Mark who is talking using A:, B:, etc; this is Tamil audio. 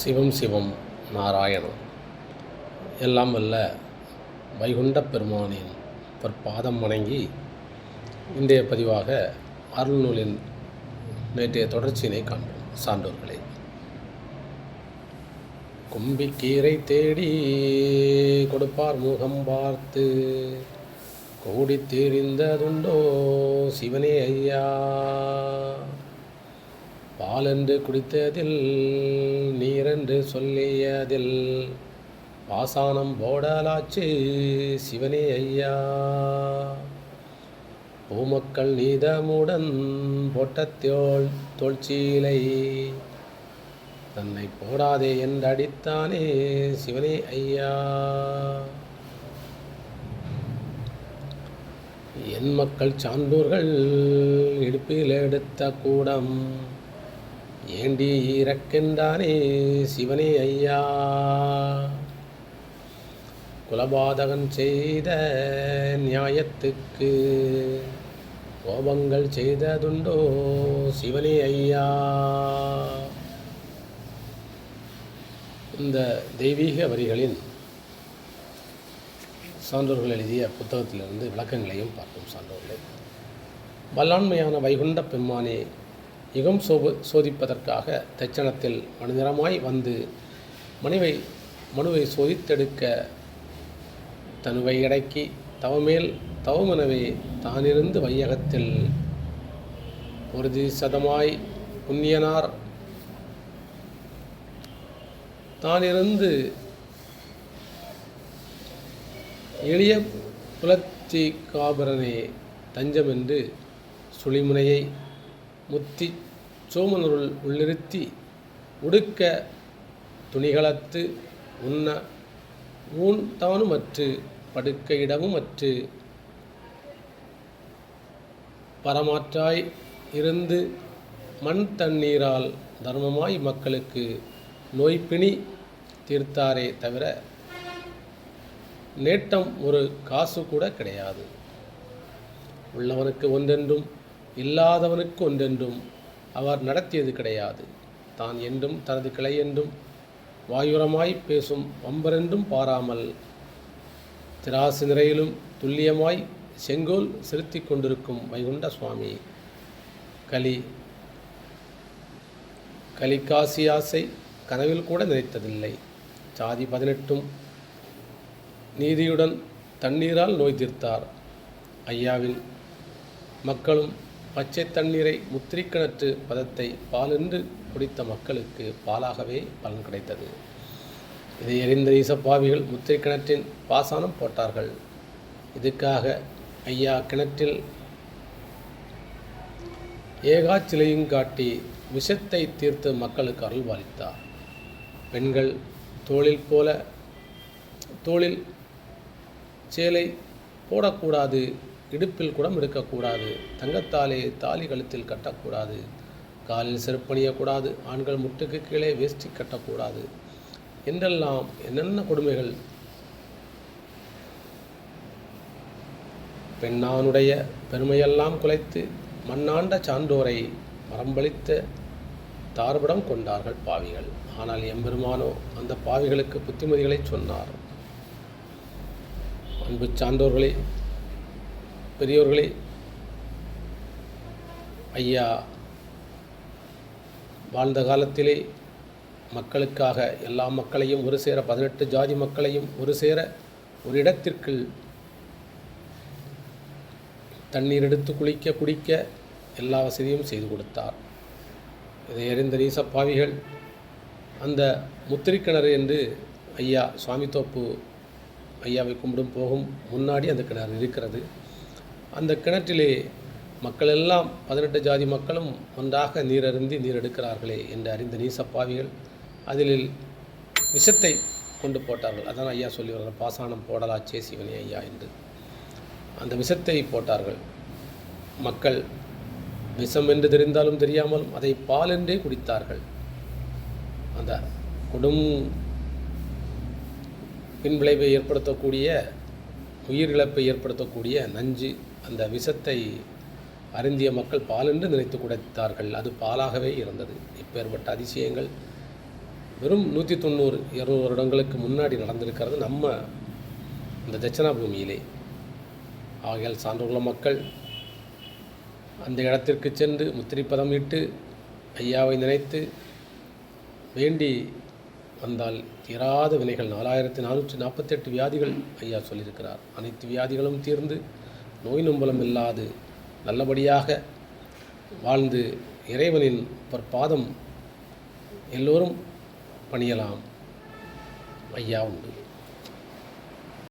A: சிவம் சிவம் நாராயணம். எல்லாம் வல்ல வைகுண்ட பெருமானின் பற்பாதம் வணங்கி இன்றைய பதிவாக அருள்நூலின் நேற்றைய தொடர்ச்சியினை காண்போம். சான்றோர்களே கும்பிக்கீரை தேடி கொடுப்பார் முகம் பார்த்து கோடி தெரிந்ததுண்டோ சிவனே ஐயா. பாலென்று குடித்ததில் நீரென்று சொல்லியதில் பாசானம் போடலாச்சு சிவனே ஐயா. பூமக்கள் நீதமுடன் போட்டத்தோள் தோல்ச்சீலை தன்னை போடாதே என்றடித்தானே சிவனே ஐயா. என் மக்கள் சான்றோர்கள் இடுப்பில் எடுத்த கூடம் ஏண்டி இறக்கின்றானே சிவனே ஐயா? குலபாதகன் செய்த நியாயத்துக்கு கோபங்கள் செய்ததுண்டோ சிவனே ஐயா? இந்த தெய்வீக வரிகளின் சான்றோர்கள் எழுதிய புத்தகத்திலிருந்து விளக்கங்களையும் பார்ப்போம் சான்றோர்களே. வல்லாண்மையான வைகுண்ட பெம்மானே யுகம் சோபு சோதிப்பதற்காக தச்சனத்தில் மனிதரமாய் வந்து மனுவை மனுவை சோதித்தெடுக்க தனுவை அடக்கி தவமேல் தவமனவே தானிருந்து வையகத்தில் ஒரு சதமாய் புண்ணியனார். தானிருந்து எளிய புலத்தி காபரனே தஞ்சமென்று சுழிமுனையை முத்தி சோமனருள் உள்ளிருத்தி உடுக்க துணிகளத்து உண்ண ஊன் தானுமற்று படுக்க இடமுமற்று. பரமாற்றாய் இருந்து மண் தண்ணீரால் தர்மமாய் மக்களுக்கு நோய்பிணி தீர்த்தாரே தவிர நேட்டம் ஒரு காசு கூட கிடையாது. உள்ளவனுக்கு ஒன்றென்றும் இல்லாதவனுக்கு ஒன்றென்றும் அவர் நடத்தியது கிடையாது. தான் என்றும் தனது கிளை என்றும் வாயுரமாய் பேசும் வம்பரென்றும் பாராமல் திராசு நிறையிலும் துல்லியமாய் செங்கோல் செலுத்தி கொண்டிருக்கும் வைகுண்ட சுவாமி. கலி கலிகாசி ஆசை கனவில் கூட நினைத்ததில்லை சாதி பதினெட்டும் நீதியுடன் தண்ணீரால் நோய் தீர்த்தார். ஐயாவின் மக்களும் பச்சை தண்ணீரை முத்திரிக்கிணற்று பதத்தை பாலென்று குடித்த மக்களுக்கு பாலாகவே பலன் கிடைத்தது. இதை எறிந்த ஈசப்பாவிகள் முத்திரை கிணற்றின் பாசானம் போட்டார்கள். இதுக்காக ஐயா கிணற்றில் ஏகாச்சிலையும் காட்டி விஷத்தை தீர்த்து மக்களுக்கு அருள்வாளித்தார் பெண்கள் தோளில் போல தோளில் சேலை போடக்கூடாது இடுப்பில் குடம் எடுக்கக்கூடாது. தங்கத்தாலே தாலி கழுத்தில் கட்டக்கூடாது. காலில் செருப்பணியக்கூடாது ஆண்கள் முட்டுக்கு கீழே வேஷ்டி கட்டக்கூடாது. என்றெல்லாம் என்னென்ன கொடுமைகள்? பெண்ணானுடைய பெருமையெல்லாம் குலைத்து மண்ணாண்ட சான்றோரை மரம்பளித்த தார்படம் கொண்டார்கள் பாவிகள். ஆனால் எம்பெருமானோ அந்த பாவிகளுக்கு புத்திமதிகளை சொன்னார். அன்பு சான்றோர்களே பெரியோர்களே ஐயா வாழ்ந்த காலத்திலே மக்களுக்காக எல்லா மக்களையும் ஒரு சேர பதினெட்டு ஜாதி மக்களையும் ஒரு சேர ஒரு இடத்திற்கு தண்ணீர் எடுத்து குளிக்க குடிக்க எல்லா வசதியும் செய்து கொடுத்தார். இதை அறிந்த நீசப்பாவிகள் அந்த முத்திரிக்கிணறு என்று ஐயா சுவாமித்தோப்பு ஐயாவை கும்பிடும் போகும் முன்னாடி அந்த கிணறு இருக்கிறது. அந்த கிணற்றிலே மக்கள் எல்லாம் பதினெட்டு ஜாதி மக்களும் ஒன்றாக நீர் அருந்தி நீர் எடுக்கிறார்களே என்று அறிந்த நீசப்பாவிகள் அதில் விஷத்தை கொண்டு போட்டார்கள். அதான் ஐயா சொல்லி வர்ற பாசானம் போடலாச்சே சிவனே ஐயா என்று. அந்த விஷத்தை போட்டார்கள். மக்கள் விஷம் என்று தெரிந்தாலும் தெரியாமலும் அதை பால் என்றே குடித்தார்கள். அந்த கொடும் பின்விளைவை ஏற்படுத்தக்கூடிய உயிரிழப்பை ஏற்படுத்தக்கூடிய நஞ்சு அந்த விஷத்தை அருந்திய மக்கள் பால் என்று நினைத்து குடைத்தார்கள். அது பாலாகவே இருந்தது. இப்பேற்பட்ட அதிசயங்கள் வெறும் நூற்றி தொண்ணூறு இரநூறு வருடங்களுக்கு முன்னாடி நடந்திருக்கிறது நம்ம இந்த தட்சணா பூமியிலே. ஆகையால் சான்றுள்ள மக்கள் அந்த இடத்திற்கு சென்று முத்திரைப்பதம் இட்டு ஐயாவை நினைத்து வேண்டி வந்தால் தீராத வினைகள். நாலாயிரத்தி நானூற்றி நாற்பத்தெட்டு வியாதிகள் ஐயா சொல்லியிருக்கிறார். அனைத்து வியாதிகளும் தீர்ந்து நோய் நொம்பலம் இல்லாது நல்லபடியாக வாழ்ந்து இறைவனின் பற்பாதம் எல்லோரும் பணியலாம். ஐயா உண்டு.